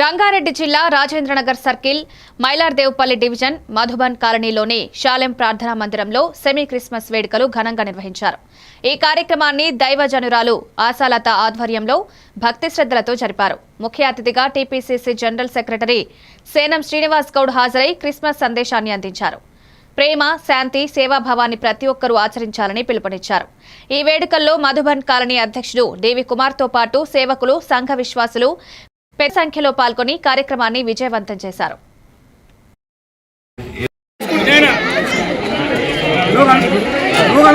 రంగారెడ్డి జిల్లా Rajendranagar circle Mailardevpally division Madhuban కాలనీలోని Shalem ప్రార్థనా మందిరంలో సెమీ క్రిస్మస్ వేడుకలు ఘనంగా నిర్వహించారు. ఈ కార్యక్రమాన్ని దైవజనురాలు ఆశాలత ఆధ్వర్యంలో భక్తి శ్రద్ధలతో జరిపారు. ముఖ్య అతిథిగా TPCC general secretary Senam Srinivas Goud హాజరై క్రిస్మస్ సందేశాన్ని అందించారు. ప్రేమ శాంతి సేవాభావాన్ని ప్రతి ఒక్కరూ ఆచరించాలని పిలుపునిచ్చారు. ఈ వేడుకల్లో మధుబన్ కాలనీ అధ్యక్షుడు దేవి కుమార్తో పాటు సేవకులు సంఘ విశ్వాసులు పెద్ద సంఖ్యలో పాల్గొని కార్యక్రమాన్ని విజయవంతం చేశారు. నువ్వు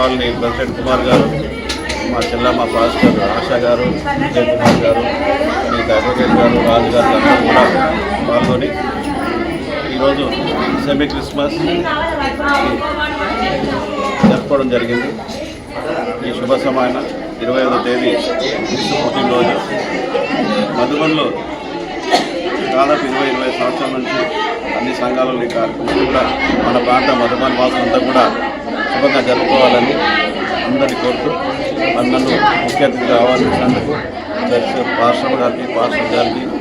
కాలనీ ప్రెసిడెంట్ కుమార్ గారు మా చెల్లమ్మ పాస్టర్ ఆశా గారు విజయ్ కుమార్ గారు మిగతా అడ్వకేట్ గారు రాజు గారు అందరూ కూడా పాల్గొని ఈరోజు సెమీ క్రిస్మస్ జరుపుకోవడం జరిగింది. ఈ శుభ సమయాన ఇరవై ఐదో తేదీ పుట్టినరోజు. మధుబన్లో దాదాపు ఇరవై ఇరవై సంవత్సరాల నుంచి అన్ని సంఘాలలో ఈ కార్యక్రమం కూడా మన ప్రాంత మధుబన్ వాసులంతా కూడా శుభంగా జరుపుకోవాలని అందరి కోరుతూ మరి నన్ను ముఖ్య అతిథిగా ఆహ్వానించినందుకు చర్చ్ పార్షల్ గారికి పార్షల్ గారికి